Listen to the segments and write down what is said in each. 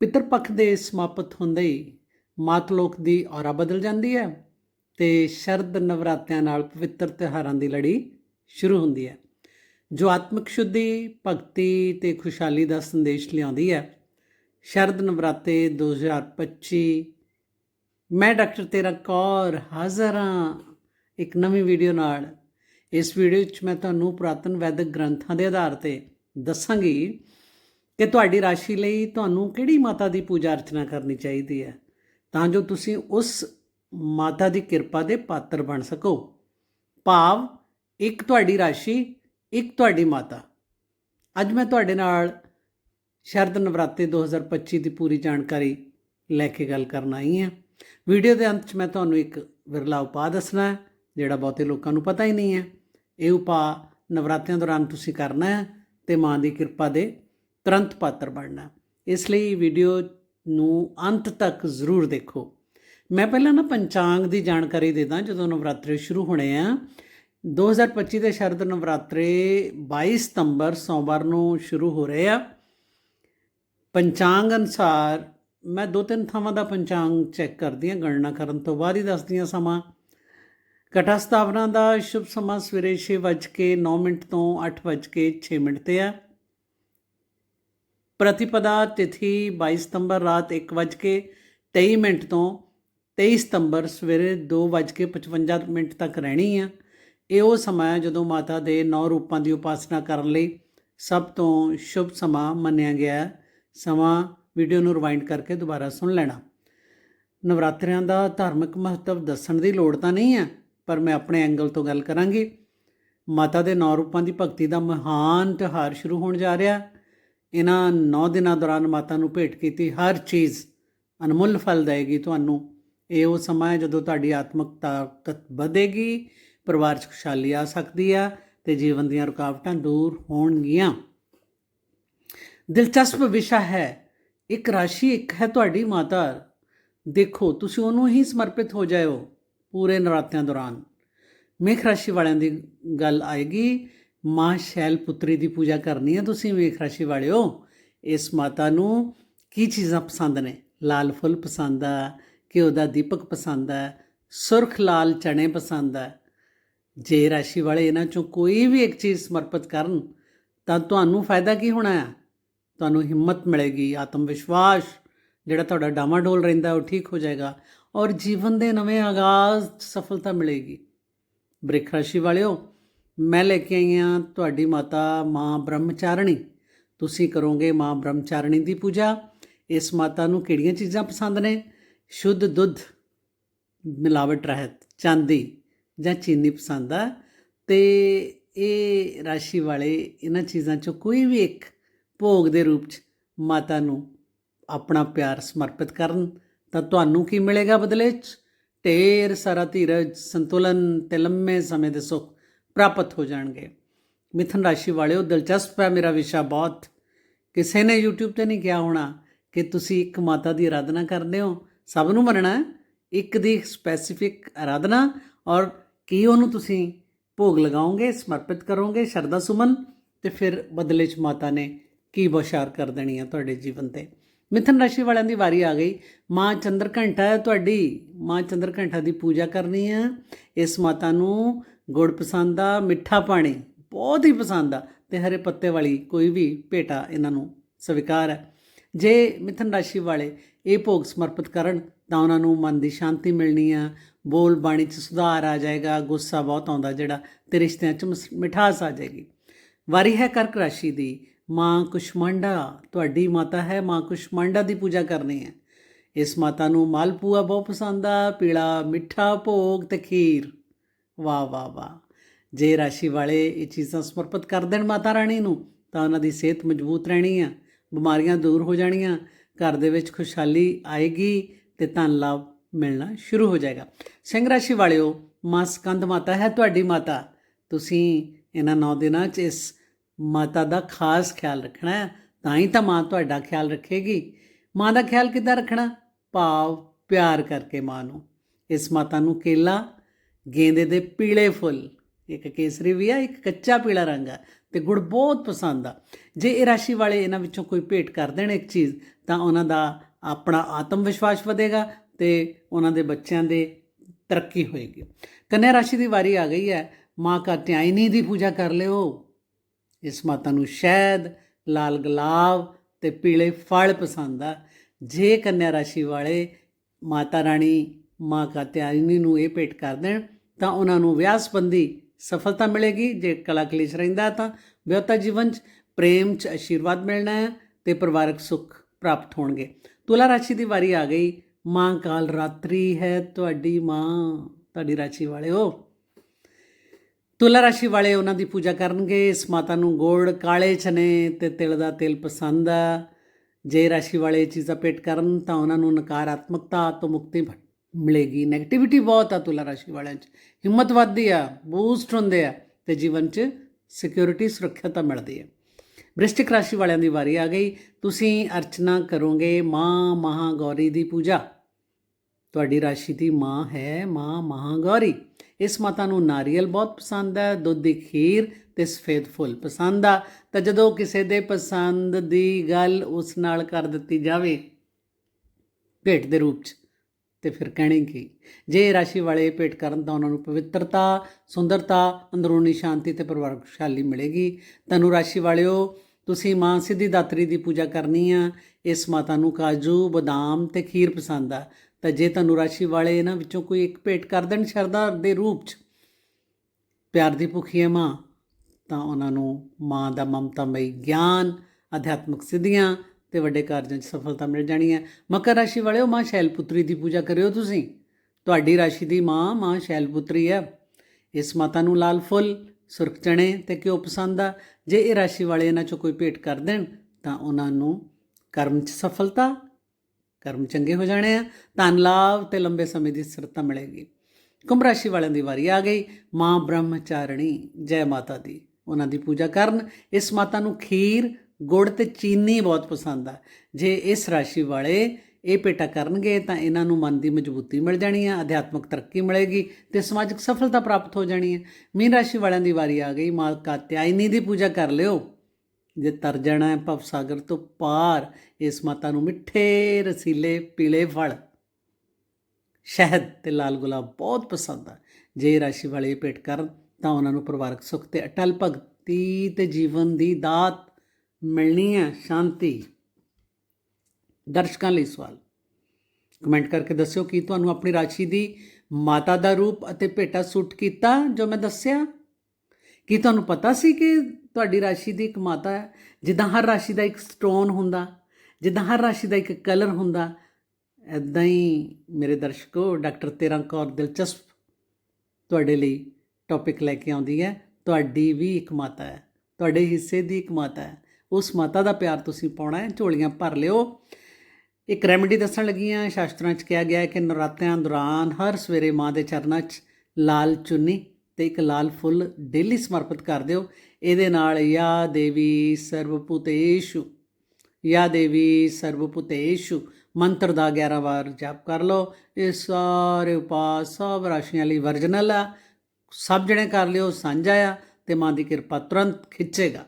ਪਿਤਰ ਪੱਖ ਦੇ ਸਮਾਪਤ ਹੁੰਦੇ ਹੀ ਮਾਤਲੋਕ ਦੀ ਔਰਾ ਬਦਲ ਜਾਂਦੀ ਹੈ ਤੇ ਸ਼ਰਦ ਨਵਰਾਤਿਆਂ ਨਾਲ ਪਵਿੱਤਰ ਤਿਉਹਾਰਾਂ ਦੀ ਲੜੀ ਸ਼ੁਰੂ ਹੁੰਦੀ ਹੈ। ਜੋ ਆਤਮਿਕ ਸ਼ੁੱਧੀ, ਭਗਤੀ ਤੇ ਖੁਸ਼ਹਾਲੀ ਦਾ ਸੰਦੇਸ਼ ਲਿਆਉਂਦੀ ਹੈ, ਸ਼ਰਦ ਨਵਰਾਤੇ 2025 ਮੈਂ ਡਾਕਟਰ ਤੇਰਾ ਕੌਰ ਹਾਜ਼ਰ ਹਾਂ ਇੱਕ ਨਵੀਂ ਵੀਡੀਓ ਨਾਲ। ਇਸ ਵੀਡੀਓ ਵਿੱਚ ਮੈਂ ਤੁਹਾਨੂੰ ਪੁਰਾਤਨ ਵੈਦਿਕ ਗ੍ਰੰਥਾਂ ਦੇ ਆਧਾਰ ਤੇ ਦੱਸਾਂਗੀ ਕਿ ਤੁਹਾਡੀ ਰਾਸ਼ੀ ਲਈ ਤੁਹਾਨੂੰ ਕਿਹੜੀ ਮਾਤਾ ਦੀ ਪੂਜਾ ਅਰਚਨਾ ਕਰਨੀ ਚਾਹੀਦੀ ਹੈ? ਤਾਂ ਜੋ ਤੁਸੀਂ ਉਸ ਮਾਤਾ ਦੀ ਕਿਰਪਾ ਦੇ ਪਾਤਰ ਬਣ ਸਕੋ। ਭਾਵ, ਇੱਕ ਤੁਹਾਡੀ ਰਾਸ਼ੀ, ਇੱਕ ਤੁਹਾਡੀ ਮਾਤਾ। ਅੱਜ ਮੈਂ ਤੁਹਾਡੇ ਨਾਲ ਸ਼ਰਦ ਨਵਰਾਤੇ 2025 ਦੀ ਪੂਰੀ ਜਾਣਕਾਰੀ ਲੈ ਕੇ ਗੱਲ ਕਰਨ ਆਈ ਹਾਂ। ਵੀਡੀਓ ਦੇ ਅੰਤ 'ਚ ਮੈਂ ਤੁਹਾਨੂੰ ਇੱਕ ਵਿਰਲਾ ਉਪਾਅ ਦੱਸਣਾ ਹੈ, ਜਿਹੜਾ ਬਹੁਤੇ ਲੋਕਾਂ ਨੂੰ ਪਤਾ ਹੀ ਨਹੀਂ ਹੈ। ਇਹ ਉਪਾਅ ਨਵਰਾਤਿਆਂ ਦੌਰਾਨ ਤੁਸੀਂ ਕਰਨਾ ਹੈ ਤੇ ਮਾਂ ਦੀ ਕਿਰਪਾ ਦੇ ਤੁਰੰਤ ਪਾਤਰ ਬਣਨਾ। ਇਸ ਲਈ ਵੀਡੀਓ ਨੂੰ ਅੰਤ ਤੱਕ ਜ਼ਰੂਰ ਦੇਖੋ। ਮੈਂ ਪਹਿਲਾਂ ਨਾ ਪੰਚਾਂਗ ਦੀ ਜਾਣਕਾਰੀ ਦੇਦਾਂ ਜਦੋਂ ਨਵਰਾਤਰੇ ਸ਼ੁਰੂ ਹੋਣੇ ਆ। 2025 ਦੇ ਸ਼ਰਦ ਨਵਰਾਤਰੇ 22 ਸਤੰਬਰ ਸੋਮਵਾਰ ਨੂੰ ਸ਼ੁਰੂ ਹੋ ਰਹੇ ਆ। ਪੰਚਾਂਗ ਅਨੁਸਾਰ ਮੈਂ ਦੋ ਤਿੰਨ ਥਾਵਾਂ ਦਾ ਪੰਚਾਂਗ ਚੈੱਕ ਕਰਦੀ ਹਾਂ ਗਣਨਾ ਕਰਨ ਤੋਂ ਬਾਅਦ ਹੀ ਦੱਸਦੀ ਹਾਂ ਸਮਾਂ। ਕਟਾ ਸਥਾਪਨਾ ਦਾ ਸ਼ੁਭ ਸਮਾਂ ਸਵੇਰੇ 6:09 ਮਿੰਟ ਤੋਂ 8:06 ਮਿੰਟ ਤੇ ਆ। ਪ੍ਰਤੀਪਦਾ ਤਿਥੀ 22 ਸਤੰਬਰ ਰਾਤ 1:23 ਮਿੰਟ ਤੋਂ 23 ਸਤੰਬਰ ਸਵੇਰੇ 2:55 ਮਿੰਟ ਤੱਕ ਰਹਿਣੀ ਆ। ਇਹ ਉਹ ਸਮਾਂ ਹੈ ਜਦੋਂ ਮਾਤਾ ਦੇ ਨੌ ਰੂਪਾਂ ਦੀ ਉਪਾਸਨਾ ਕਰਨ ਲਈ ਸਭ ਤੋਂ ਸ਼ੁਭ ਸਮਾਂ ਮੰਨਿਆ ਗਿਆ ਹੈ। ਸਮਾਂ ਵੀਡੀਓ ਨੂੰ ਰਿਵਾਈਂਡ ਕਰਕੇ ਦੁਬਾਰਾ ਸੁਣ ਲੈਣਾ। ਨਵਰਾਤਰਿਆਂ ਦਾ ਧਾਰਮਿਕ ਮਹੱਤਵ ਦੱਸਣ ਦੀ ਲੋੜ ਤਾਂ ਨਹੀਂ ਹੈ, ਪਰ ਮੈਂ ਆਪਣੇ ਐਂਗਲ ਤੋਂ ਗੱਲ ਕਰਾਂਗੀ। ਮਾਤਾ ਦੇ ਨੌ ਰੂਪਾਂ ਦੀ ਭਗਤੀ ਦਾ ਮਹਾਨ ਤਿਉਹਾਰ ਸ਼ੁਰੂ ਹੋਣ ਜਾ ਰਿਹਾ ਇਹਨਾਂ 9 ਦਿਨਾਂ ਦੌਰਾਨ ਮਾਤਾ ਨੂੰ ਭੇਟ ਕੀਤੀ, ਹਰ ਚੀਜ਼ ਅਨਮੁੱਲ ਫਲ ਦੇਗੀ ਤੁਹਾਨੂੰ। ਇਹ ਉਹ ਸਮਾਂ ਹੈ ਜਦੋਂ ਤੁਹਾਡੀ ਆਤਮਿਕ ਤਾਕਤ ਵਧੇਗੀ, ਪਰਿਵਾਰ 'ਚ ਖੁਸ਼ਹਾਲੀ ਆ ਸਕਦੀ ਆ ਤੇ ਜੀਵਨ ਦੀਆਂ ਰੁਕਾਵਟਾਂ ਦੂਰ ਹੋਣਗੀਆਂ। ਦਿਲਚਸਪ ਵਿਸ਼ਾ ਹੈ, ਇੱਕ ਰਾਸ਼ੀ ਇੱਕ ਹੈ ਤੁਹਾਡੀ ਮਾਤਾ। ਦੇਖੋ, ਤੁਸੀਂ ਉਹਨੂੰ ਹੀ ਸਮਰਪਿਤ ਹੋ ਜਾਇਓ ਪੂਰੇ ਨਰਾਤਿਆਂ ਦੌਰਾਨ। ਮੇਖ ਰਾਸ਼ੀ ਵਾਲਿਆਂ ਦੀ ਗੱਲ ਆਏਗੀ ਮਾਂ ਸ਼ੈਲ ਪੁੱਤਰੀ ਦੀ ਪੂਜਾ ਕਰਨੀ ਹੈ ਤੁਸੀਂ ਮੇਖ ਰਾਸ਼ੀ ਵਾਲਿਓ। ਇਸ ਮਾਤਾ ਨੂੰ ਕੀ ਚੀਜ਼ਾਂ ਪਸੰਦ ਨੇ? ਲਾਲ ਫੁੱਲ ਪਸੰਦ ਆ, ਘਿਓ ਦਾ ਦੀਪਕ ਪਸੰਦ ਆ, ਸੁਰਖ ਲਾਲ ਚਣੇ ਪਸੰਦ ਆ। ਜੇ ਰਾਸ਼ੀ ਵਾਲੇ ਇਹਨਾਂ ਚੋਂ ਕੋਈ ਵੀ ਇੱਕ ਚੀਜ਼ ਸਮਰਪਿਤ ਕਰਨ, ਤਾਂ ਤੁਹਾਨੂੰ ਫਾਇਦਾ ਕੀ ਹੋਣਾ ਹੈ ਤੁਹਾਨੂੰ ਹਿੰਮਤ ਮਿਲੇਗੀ, ਆਤਮ ਵਿਸ਼ਵਾਸ, ਜਿਹੜਾ ਤੁਹਾਡਾ ਡਾਮਾਡੋਲ ਰਹਿੰਦਾ ਉਹ ਠੀਕ ਹੋ ਜਾਏਗਾ ਔਰ ਜੀਵਨ ਦੇ ਨਵੇਂ ਆਗਾਜ਼ 'ਚ ਸਫਲਤਾ ਮਿਲੇਗੀ। ਬ੍ਰਿਖ ਰਾਸ਼ੀ ਵਾਲਿਓ ਮੈਂ ਲੈ ਕੇ ਆਈ ਹਾਂ ਤੁਹਾਡੀ ਮਾਤਾ ਮਾਂ ਬ੍ਰਹਮਚਾਰਣੀ। ਤੁਸੀਂ ਕਰੋਗੇ ਮਾਂ ਬ੍ਰਹਮਚਾਰਣੀ ਦੀ ਪੂਜਾ। ਇਸ ਮਾਤਾ ਨੂੰ ਕਿਹੜੀਆਂ ਚੀਜ਼ਾਂ ਪਸੰਦ ਨੇ? ਸ਼ੁੱਧ ਦੁੱਧ, ਮਿਲਾਵਟ ਰਹਿਤ, ਚਾਂਦੀ ਜਾਂ ਚੀਨੀ ਪਸੰਦ ਆ। ਤੇ ਇਹ ਰਾਸ਼ੀ ਵਾਲੇ ਇਹਨਾਂ ਚੀਜ਼ਾਂ ਚੋਂ ਕੋਈ ਵੀ ਇੱਕ ਭੋਗ ਦੇ ਰੂਪ 'ਚ ਮਾਤਾ ਨੂੰ ਆਪਣਾ ਪਿਆਰ ਸਮਰਪਿਤ ਕਰਨ, ਤਾਂ ਤੁਹਾਨੂੰ ਕੀ ਮਿਲੇਗਾ ਬਦਲੇ 'ਚ? ਢੇਰ ਸਾਰਾ ਧੀਰਜ, ਸੰਤੁਲਨ ਤੇ ਲੰਮੇ ਸਮੇਂ ਦੇ ਸੁੱਖ ਪ੍ਰਾਪਤ ਹੋ ਜਾਣਗੇ। ਮਿਥਨ ਰਾਸ਼ੀ ਵਾਲਿਓ, ਦਿਲਚਸਪ ਹੈ ਮੇਰਾ ਵਿਸ਼ਾ ਬਹੁਤ। ਕਿਸੇ ਨੇ YouTube ਤੇ ਨਹੀਂ ਕਿਹਾ ਹੋਣਾ ਕਿ ਤੁਸੀਂ ਇੱਕ ਮਾਤਾ ਦੀ ਆਰਾਧਨਾ ਕਰਦੇ ਹੋ। ਸਭ ਨੂੰ ਮੰਨਣਾ ਇੱਕ ਦੀ ਸਪੈਸੀਫਿਕ ਆਰਾਧਨਾ ਔਰ ਕੀ ਉਹਨੂੰ ਤੁਸੀਂ ਭੋਗ ਲਗਾਓਗੇ, ਸਮਰਪਿਤ ਕਰੋਗੇ, ਸ਼ਰਧਾ ਸੁਮਨ ਤੇ ਫਿਰ ਬਦਲੇ 'ਚ ਮਾਤਾ ਨੇ ਕੀ ਬਸ਼ਾਰ ਕਰ ਦੇਣੀ ਹੈ ਤੁਹਾਡੇ ਜੀਵਨ ਤੇ। ਮਿਥਨ ਰਾਸ਼ੀ ਵਾਲਿਆਂ ਦੀ ਵਾਰੀ ਆ ਗਈ। ਮਾਂ ਚੰਦਰ ਘੰਟਾ ਹੈ ਤੁਹਾਡੀ। ਮਾਂ ਚੰਦਰ ਘੰਟਾ ਦੀ ਪੂਜਾ ਕਰਨੀ ਹੈ ਇਸ ਮਾਤਾ ਨੂੰ ਗੁੜ ਪਸੰਦ ਆ, ਮਿੱਠਾ ਪਾਣੀ ਬਹੁਤ ਹੀ ਪਸੰਦ ਆ ਤੇ ਹਰੇ ਪੱਤੇ ਵਾਲੀ ਕੋਈ ਵੀ ਭੇਟਾ ਇਹਨਾਂ ਨੂੰ ਸਵੀਕਾਰ ਹੈ। ਜੇ ਮਿਥਨ ਰਾਸ਼ੀ ਵਾਲੇ ਇਹ ਭੋਗ ਸਮਰਪਿਤ ਕਰਨ ਤਾਂ ਉਹਨਾਂ ਨੂੰ ਮਨ ਦੀ ਸ਼ਾਂਤੀ ਮਿਲਣੀ ਆ, ਬੋਲ ਬਾਣੀ 'ਚ ਸੁਧਾਰ ਆ ਜਾਏਗਾ, ਗੁੱਸਾ ਬਹੁਤ ਆਉਂਦਾ ਜਿਹੜਾ ਤੇ ਰਿਸ਼ਤਿਆਂ 'ਚ ਮਸ- ਮਿਠਾਸ ਆ ਜਾਏਗੀ। ਵਾਰੀ ਹੈ ਕਰਕ ਰਾਸ਼ੀ ਦੀ, ਮਾਂ ਕੁਸ਼ਮੰਡਾ, ਤੁਹਾਡੀ ਮਾਤਾ ਹੈ ਮਾਂ ਕੁਸ਼ਮੰਡਾ ਦੀ ਪੂਜਾ ਕਰਨੀ ਹੈ। ਇਸ ਮਾਤਾ ਨੂੰ ਮਾਲਪੂਆ ਬਹੁਤ ਪਸੰਦ ਆ, ਪੀਲਾ ਮਿੱਠਾ ਭੋਗ ਤੇ ਖੀਰ। ਵਾਹ ਵਾਹ ਵਾਹ। ਜੇ ਰਾਸ਼ੀ ਵਾਲੇ ਇਹ ਚੀਜ਼ਾਂ ਸਮਰਪਿਤ ਕਰ ਦੇਣ ਮਾਤਾ ਰਾਣੀ ਨੂੰ, ਤਾਂ ਉਹਨਾਂ ਦੀ ਸਿਹਤ ਮਜ਼ਬੂਤ ਰਹਿਣੀ ਆ, ਬਿਮਾਰੀਆਂ ਦੂਰ ਹੋ ਜਾਣੀਆਂ, ਘਰ ਦੇ ਵਿੱਚ ਖੁਸ਼ਹਾਲੀ ਆਏਗੀ ਤੇ ਧਨ ਲਾਭ ਮਿਲਣਾ ਸ਼ੁਰੂ ਹੋ ਜਾਏਗਾ। ਸਿੰਘ ਰਾਸ਼ੀ ਵਾਲਿਓ ਮਾਂ ਸਕੰਦ ਮਾਤਾ ਹੈ ਤੁਹਾਡੀ ਮਾਤਾ। ਤੁਸੀਂ ਇਹਨਾਂ 9 ਦਿਨਾਂ 'ਚ ਇਸ ਮਾਤਾ ਦਾ ਖਾਸ ਖਿਆਲ ਰੱਖਣਾ ਹੈ, ਤਾਂ ਹੀ ਤਾਂ ਮਾਂ ਤੁਹਾਡਾ ਖਿਆਲ ਰੱਖੇਗੀ। ਮਾਂ ਦਾ ਖਿਆਲ ਕਿੱਦਾਂ ਰੱਖਣਾ? ਭਾਵ ਪਿਆਰ ਕਰਕੇ ਮਾਂ ਨੂੰ। ਇਸ ਮਾਤਾ ਨੂੰ ਕੇਲਾ ਗੇਂਦੇ ਦੇ ਪੀਲੇ ਫੁੱਲ, ਇੱਕ ਕੇਸਰੀ ਵੀ ਆ, ਇੱਕ ਕੱਚਾ ਪੀਲਾ ਰੰਗ ਆ, ਤੇ ਗੁੜ ਬਹੁਤ ਪਸੰਦ ਆ। ਜੇ ਇਹ ਰਾਸ਼ੀ ਵਾਲੇ ਇਹਨਾਂ ਵਿੱਚੋਂ ਕੋਈ ਭੇਟ ਕਰ ਦੇਣ ਇੱਕ ਚੀਜ਼, ਤਾਂ ਉਹਨਾਂ ਦਾ ਆਪਣਾ ਆਤਮ ਵਿਸ਼ਵਾਸ ਵਧੇਗਾ ਤੇ ਉਹਨਾਂ ਦੇ ਬੱਚਿਆਂ ਦੇ ਤਰੱਕੀ ਹੋਏਗੀ। ਕੰਨਿਆ ਰਾਸ਼ੀ ਦੀ ਵਾਰੀ ਆ ਗਈ ਹੈ, ਮਾਂ ਕਾਤਿਆਇਨੀ ਦੀ ਪੂਜਾ ਕਰ ਲਿਓ। ਇਸ ਮਾਤਾ ਨੂੰ ਸ਼ਹਿਦ, ਲਾਲ ਗੁਲਾਬ ਤੇ ਪੀਲੇ ਫਲ ਪਸੰਦ ਆ। ਜੇ ਕੰਨਿਆ ਰਾਸ਼ੀ ਵਾਲੇ ਮਾਤਾ ਰਾਣੀ ਮਾਂ ਕਾਤਿਆਇਨੀ ਨੂੰ ਇਹ ਭੇਟ ਕਰ ਦੇਣ ਤਾਂ ਉਹਨਾਂ ਨੂੰ ਵਿਆਹ ਸੰਬੰਧੀ ਸਫਲਤਾ ਮਿਲੇਗੀ। ਜੇ ਕਲਾ ਕਲੇਸ਼ ਰਹਿੰਦਾ ਤਾਂ ਵਿਆਹਤਾ ਜੀਵਨ 'ਚ ਪ੍ਰੇਮ 'ਚ ਆਸ਼ੀਰਵਾਦ ਮਿਲਣਾ ਹੈ ਤੇ ਪਰਿਵਾਰਕ ਸੁੱਖ ਪ੍ਰਾਪਤ ਹੋਣਗੇ। ਤੁਲਾ ਰਾਸ਼ੀ ਦੀ ਵਾਰੀ ਆ ਗਈ। ਮਾਂ ਕਾਲ ਰਾਤਰੀ ਹੈ ਤੁਹਾਡੀ ਮਾਂ, ਤੁਹਾਡੀ ਰਾਸ਼ੀ ਵਾਲਿਓ। ਤੁਲਾ ਰਾਸ਼ੀ ਵਾਲੇ ਉਹਨਾਂ ਦੀ ਪੂਜਾ ਕਰਨਗੇ। ਇਸ ਮਾਤਾ ਨੂੰ ਗੋੜ ਕਾਲੇ ਚਨੇ ਤੇ ਤਿਲ ਦਾ ਤੇਲ ਪਸੰਦ ਆ। ਜੇ ਰਾਸ਼ੀ ਵਾਲੇ ਚੀਜ਼ਾਂ ਪੇਟ ਕਰਨ ਤਾਂ ਉਹਨਾਂ ਨੂੰ ਨਕਾਰਾਤਮਕਤਾ ਤੋਂ ਮੁਕਤੀ ਭ- ਮਿਲੇਗੀ 네ਗੇਟਿਵਿਟੀ ਬਹੁਤ ਆ ਤੁਲਾ ਰਾਸ਼ੀ ਵਾਲਿਆਂ 'ਚ ਹਿੰਮਤ ਵੱਧਦੀ ਆ ਬੂਸਟ ਹੁੰਦੇ ਆ ਤੇ ਜੀਵਨ 'ਚ ਸਿਕਿਉਰਿਟੀ ਸੁਰੱਖਿਅਤਾ ਮਿਲਦੀ ਹੈ ਬ੍ਰਿਸ਼ਟਿਕ ਰਾਸ਼ੀ ਵਾਲਿਆਂ ਦੀ ਵਾਰੀ ਆ ਗਈ ਤੁਸੀਂ ਅਰਚਨਾ ਕਰੋਗੇ ਮਾਂ ਮਹਾਗੌਰੀ ਦੀ ਪੂਜਾ ਤੁਹਾਡੀ ਰਾਸ਼ੀ ਦੀ ਮਾਂ ਹੈ ਮਾਂ ਮਹਾਗੌਰੀ ਇਸ ਮਾਤਾ ਨੂੰ ਨਾਰੀਅਲ ਬਹੁਤ ਪਸੰਦ ਹੈ ਦੁੱਧ ਦੀ ਖੀਰ ਤੇ ਸਫੇਦ ਫੁੱਲ ਪਸੰਦ ਆ ਤਾਂ ਜਦੋਂ ਕਿਸੇ ਦੇ ਪਸੰਦ ਦੀ ਗੱਲ ਉਸ ਨਾਲ ਕਰ ਦਿੱਤੀ ਜਾਵੇ ਭੇਟ ਦੇ ਰੂਪ 'ਚ ਤੇ ਫਿਰ ਕਹਿਣੀ ਕੀ ਜੇ ਰਾਸ਼ੀ ਵਾਲੇ ਭੇਟ ਕਰਨ ਤਾਂ ਉਹਨਾਂ ਨੂੰ ਪਵਿੱਤਰਤਾ, ਸੁੰਦਰਤਾ, ਅੰਦਰੂਨੀ ਸ਼ਾਂਤੀ ਤੇ ਪਰਿਵਾਰਕ ਖੁਸ਼ਹਾਲੀ ਮਿਲੇਗੀ। ਤੈਨੂੰ ਰਾਸ਼ੀ ਵਾਲਿਓ, ਤੁਸੀਂ ਮਾਂ ਸਿੱਧੀ ਦਾਤਰੀ ਦੀ ਪੂਜਾ ਕਰਨੀ ਆ। ਇਸ ਮਾਤਾ ਨੂੰ ਕਾਜੂ, ਬਦਾਮ ਤੇ ਖੀਰ ਪਸੰਦ ਆ। ਤਾਂ ਜੇ ਤੁਹਾਨੂੰ ਰਾਸ਼ੀ ਵਾਲੇ ਇਹਨਾਂ ਵਿੱਚੋਂ ਕੋਈ ਇੱਕ ਭੇਟ ਕਰ ਦੇਣ ਸ਼ਰਧਾ ਦੇ ਰੂਪ 'ਚ, ਪਿਆਰ ਦੀ ਭੁੱਖੀ ਹੈ ਮਾਂ, ਤਾਂ ਉਹਨਾਂ ਨੂੰ ਮਾਂ ਦਾ ਮਮਤਾਮਈ ਗਿਆਨ, ਅਧਿਆਤਮਿਕ ਸਿੱਧੀਆਂ ਤੇ ਵੱਡੇ ਕਾਰਜਾਂ 'ਚ ਸਫਲਤਾ ਮਿਲ ਜਾਣੀ ਹੈ। ਮਕਰ ਰਾਸ਼ੀ ਵਾਲਿਓ, ਮਾਂ ਸ਼ੈਲਪੁੱਤਰੀ ਦੀ ਪੂਜਾ ਕਰਿਓ ਤੁਸੀਂ। ਤੁਹਾਡੀ ਰਾਸ਼ੀ ਦੀ ਮਾਂ ਮਾਂ ਸ਼ੈਲਪੁੱਤਰੀ ਹੈ। ਇਸ ਮਾਤਾ ਨੂੰ ਲਾਲ ਫੁੱਲ, ਸੁਰਖ ਚਣੇ ਤੇ ਕਿਉਂ ਪਸੰਦ ਆ। ਜੇ ਇਹ ਰਾਸ਼ੀ ਵਾਲੇ ਇਹਨਾਂ 'ਚੋਂ ਕੋਈ ਭੇਟ ਕਰ ਦੇਣ, ਤਾਂ ਉਹਨਾਂ ਨੂੰ ਕਰਮ 'ਚ ਸਫਲਤਾ, ਕਰਮ ਚੰਗੇ ਹੋ ਜਾਣੇ ਆ। ਧਨ ਲਾਭ ਤੇ ਲੰਬੇ ਸਮੇਂ ਦੀ ਸਿਰਤਾ ਮਿਲੇਗੀ। ਕੁੰਭ ਰਾਸ਼ੀ ਵਾਲਿਆਂ ਦੀ ਵਾਰੀ ਆ ਗਈ। ਮਾਂ ਬ੍ਰਹਮਚਾਰਣੀ, ਜੈ ਮਾਤਾ ਦੀ। ਉਹਨਾਂ ਦੀ ਪੂਜਾ ਕਰਨ। ਇਸ ਮਾਤਾ ਨੂੰ ਖੀਰ ਗੁੜ ਤੇ ਚੀਨੀ ਬਹੁਤ ਪਸੰਦ ਆ। ਜੇ ਇਸ ਰਾਸ਼ੀ ਵਾਲੇ ਇਹ ਭੇਟਾ ਕਰਨਗੇ ਤਾਂ ਇਹਨਾਂ ਨੂੰ ਮਨ ਦੀ ਮਜ਼ਬੂਤੀ ਮਿਲ ਜਾਣੀ ਹੈ ਅਧਿਆਤਮਕ ਤਰੱਕੀ ਮਿਲੇਗੀ ਤੇ ਸਮਾਜਿਕ ਸਫਲਤਾ ਪ੍ਰਾਪਤ ਹੋ ਜਾਣੀ ਹੈ ਮੀਨ ਰਾਸ਼ੀ ਵਾਲਿਆਂ ਦੀ ਵਾਰੀ ਆ ਗਈ। ਮਾਂ ਕਾਤਿਆਇਨੀ ਦੀ ਪੂਜਾ ਕਰ ਲਿਓ। ਜੇ ਤਰ ਜਾਣਾ ਹੈ ਭਵ ਸਾਗਰ ਤੋਂ ਪਾਰ, ਇਸ ਮਾਤਾ ਨੂੰ ਮਿੱਠੇ ਰਸੀਲੇ ਪੀਲੇ ਫਲ। ਸ਼ਹਿਦ ਤੇ ਲਾਲ ਗੁਲਾਬ ਬਹੁਤ ਪਸੰਦ ਆ। ਜੇ ਇਹ ਰਾਸ਼ੀ ਵਾਲੇ ਇਹ ਭੇਟ ਕਰਨ ਤਾਂ ਉਹਨਾਂ ਨੂੰ ਪਰਿਵਾਰਕ ਸੁੱਖ ਤੇ ਅਟਲ ਭਗਤੀ ਤੇ ਜੀਵਨ ਦੀ ਦਾਤ ਮਿਲਣੀ ਹੈ ਸ਼ਾਂਤੀ। ਦਰਸ਼ਕਾਂ ਲਈ ਸਵਾਲ। ਕਮੈਂਟ ਕਰਕੇ ਦੱਸਿਓ ਕਿ ਤੁਹਾਨੂੰ ਆਪਣੀ ਰਾਸ਼ੀ ਦੀ ਮਾਤਾ ਦਾ ਰੂਪ ਅਤੇ ਭੇਟਾ ਸੂਟ ਕੀਤਾ ਜੋ ਮੈਂ ਦੱਸਿਆ? ਕੀ ਤੁਹਾਨੂੰ ਪਤਾ ਸੀ ਕਿ ਤੁਹਾਡੀ ਰਾਸ਼ੀ ਦੀ ਇੱਕ ਮਾਤਾ ਹੈ? ਜਿੱਦਾਂ ਹਰ ਰਾਸ਼ੀ ਦਾ ਇੱਕ ਸਟੋਨ ਹੁੰਦਾ, ਜਿੱਦਾਂ ਹਰ ਰਾਸ਼ੀ ਦਾ ਇੱਕ ਕਲਰ ਹੁੰਦਾ ਐਦਾਂ ਹੀ ਮੇਰੇ ਦਰਸ਼ਕੋ, ਡਾਕਟਰ ਤੇਰਾਂ ਕੌਰ ਦਿਲਚਸਪ ਤੁਹਾਡੇ ਲਈ ਟੌਪਿਕ ਲੈ ਕੇ ਆਉਂਦੀ ਹੈ। ਤੁਹਾਡੀ ਵੀ ਇੱਕ ਮਾਤਾ ਹੈ। ਤੁਹਾਡੇ ਹਿੱਸੇ ਦੀ ਇੱਕ ਮਾਤਾ ਹੈ। ਉਸ ਮਾਤਾ ਦਾ ਪਿਆਰ ਤੁਸੀਂ ਪਾਉਣਾ ਹੈ, ਝੋਲੀਆਂ ਭਰ ਲਿਓ। ਇੱਕ ਰੈਮੇਡੀ ਦੱਸਣ ਲੱਗੀਆਂ ਸ਼ਾਸਤਰਾਂ 'ਚ ਕਿਹਾ ਗਿਆ ਹੈ ਕਿ ਨਰਾਤਿਆਂ ਦੌਰਾਨ ਹਰ ਸਵੇਰੇ ਮਾਂ ਦੇ ਚਰਨਾਂ 'ਚ ਲਾਲ ਚੁੰਨੀ ਤੇ ਇੱਕ ਲਾਲ ਫੁੱਲ ਡੇਲੀ ਸਮਰਪਿਤ ਕਰ ਦਿਓ। ਇਹਦੇ ਨਾਲ ਯਾ ਦੇਵੀ ਸਰਵਭੂਤੇਸ਼ੂ ਯਾ ਦੇਵੀ ਸਰਵਭੂਤੇਸ਼ੂ ਮੰਤਰ ਦਾ 11 ਵਾਰ ਜਪ ਕਰ ਲਓ। ਇਹ ਸਾਰੇ ਉਪਾਅ ਸਭ ਰਾਸ਼ੀਆਂ ਲਈ ਵਰਜਨਲ ਆ। ਸਭ ਜਣੇ ਕਰ ਲਿਓ, ਸਾਂਝਾ ਆ ਤੇ ਮਾਂ ਦੀ ਕਿਰਪਾ ਤੁਰੰਤ ਖਿੱਚੇਗਾ।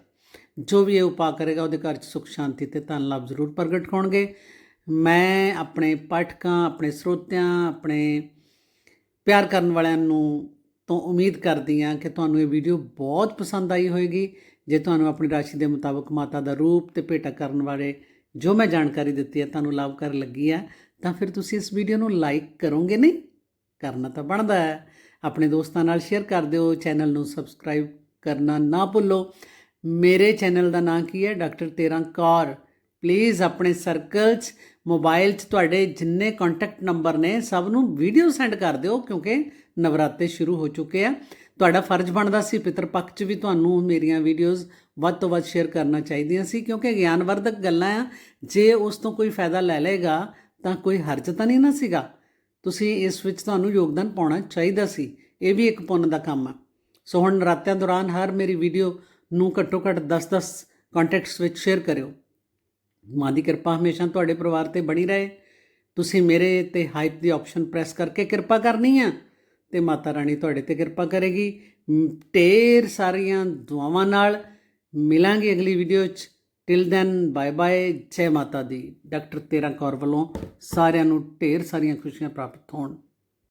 ਜੋ ਵੀ ਇਹ ਉਪਾਅ ਕਰੇਗਾ ਉਹਦੇ ਘਰ 'ਚ ਸੁਖ, ਸ਼ਾਂਤੀ ਤੇ ਧਨ ਲਾਭ ਜ਼ਰੂਰ ਪ੍ਰਗਟ ਹੋਣਗੇ। ਮੈਂ ਆਪਣੇ ਪਾਠਕਾਂ, ਆਪਣੇ ਸਰੋਤਿਆਂ, ਆਪਣੇ ਪਿਆਰ ਕਰਨ ਵਾਲਿਆਂ ਨੂੰ ਤੋਂ ਉਮੀਦ ਕਰਦੀ ਹਾਂ ਕਿ ਤੁਹਾਨੂੰ ਇਹ ਵੀਡੀਓ ਬਹੁਤ ਪਸੰਦ ਆਈ ਹੋਵੇਗੀ ਜੇ ਤੁਹਾਨੂੰ ਆਪਣੀ ਰਾਸ਼ੀ ਦੇ ਮੁਤਾਬਕ ਮਾਤਾ ਦਾ ਰੂਪ ਤੇ ਭੇਟਾ ਕਰਨ ਬਾਰੇ ਜੋ ਮੈਂ ਜਾਣਕਾਰੀ ਦਿੱਤੀ ਹੈ ਤੁਹਾਨੂੰ ਲਾਭਕਾਰ ਲੱਗੀ ਹੈ, ਤਾਂ ਫਿਰ ਤੁਸੀਂ ਇਸ ਵੀਡੀਓ ਨੂੰ ਲਾਈਕ ਕਰੋਗੇ ਨਹੀਂ? ਕਰਨਾ ਤਾਂ ਬਣਦਾ ਹੈ। ਆਪਣੇ ਦੋਸਤਾਂ ਨਾਲ ਸ਼ੇਅਰ ਕਰ ਦਿਓ, ਚੈਨਲ ਨੂੰ ਸਬਸਕ੍ਰਾਈਬ ਕਰਨਾ ਨਾ ਭੁੱਲੋ। ਮੇਰੇ ਚੈਨਲ ਦਾ ਨਾਮ ਕੀ ਹੈ? ਡਾਕਟਰ ਤੇਰਾਂ ਕੌਰ। ਪਲੀਜ਼ ਆਪਣੇ ਸਰਕਲ 'ਚ, ਮੋਬਾਈਲ 'ਚ ਤੁਹਾਡੇ ਜਿੰਨੇ ਕੰਟੈਕਟ ਨੰਬਰ ਨੇ, ਸਭ ਨੂੰ ਵੀਡੀਓ ਸੈਂਡ ਕਰ ਦਿਓ ਕਿਉਂਕਿ ਨਵਰਾਤੇ ਸ਼ੁਰੂ ਹੋ ਚੁੱਕੇ ਆ। ਤੁਹਾਡਾ ਫਰਜ਼ ਬਣਦਾ ਸੀ ਪਿਤਰ ਪੱਖ 'ਚ ਵੀ ਤੁਹਾਨੂੰ ਮੇਰੀਆਂ ਵੀਡੀਓਜ਼ ਵੱਧ ਤੋਂ ਵੱਧ ਸ਼ੇਅਰ ਕਰਨਾ ਚਾਹੀਦੀਆਂ ਸੀ ਕਿਉਂਕਿ ਗਿਆਨਵਰਧਕ ਗੱਲਾਂ ਆ। ਜੇ ਉਸ ਤੋਂ ਕੋਈ ਫਾਇਦਾ ਲੈ ਲਏਗਾ, ਤਾਂ ਕੋਈ ਹਰਜ ਤਾਂ ਨਹੀਂ ਨਾ ਸੀਗਾ। ਤੁਸੀਂ ਇਸ ਵਿੱਚ ਤੁਹਾਨੂੰ ਯੋਗਦਾਨ ਪਾਉਣਾ ਚਾਹੀਦਾ ਸੀ। ਇਹ ਵੀ ਇੱਕ ਪੁੰਨ ਦਾ ਕੰਮ ਆ। ਸੋ ਹੁਣ ਨਰਾਤਿਆਂ ਦੌਰਾਨ ਹਰ ਮੇਰੀ ਵੀਡੀਓ ਨੂੰ ਘੱਟੋ ਘੱਟ 10-10 ਕੰਟੈਕਟਸ ਵਿੱਚ ਸ਼ੇਅਰ ਕਰਿਓ। ਮਾਂ ਦੀ ਕਿਰਪਾ ਹਮੇਸ਼ਾ ਤੁਹਾਡੇ ਪਰਿਵਾਰ ਤੇ ਬਣੀ ਰਹੇ। ਤੁਸੀਂ ਮੇਰੇ ਤੇ ਹਾਈਪ ਦੀ ਆਪਸ਼ਨ ਪ੍ਰੈਸ ਕਰਕੇ ਕਿਰਪਾ ਕਰਨੀ ਆ ਤੇ ਮਾਤਾ ਰਾਣੀ ਤੁਹਾਡੇ ਤੇ ਕਿਰਪਾ ਕਰੇਗੀ। ਢੇਰ ਸਾਰੀਆਂ ਦੁਆਵਾਂ ਨਾਲ ਮਿਲਾਂਗੇ ਅਗਲੀ ਵੀਡੀਓ 'ਚ। ਟਿਲ ਦੈਨ ਬਾਏ ਬਾਏ ਜੈ ਮਾਤਾ ਦੀ। ਡਾਕਟਰ ਤੇਰਾ ਕੌਰ ਵੱਲੋਂ ਸਾਰਿਆਂ ਨੂੰ ਢੇਰ ਸਾਰੀਆਂ ਖੁਸ਼ੀਆਂ ਪ੍ਰਾਪਤ ਹੋਣ।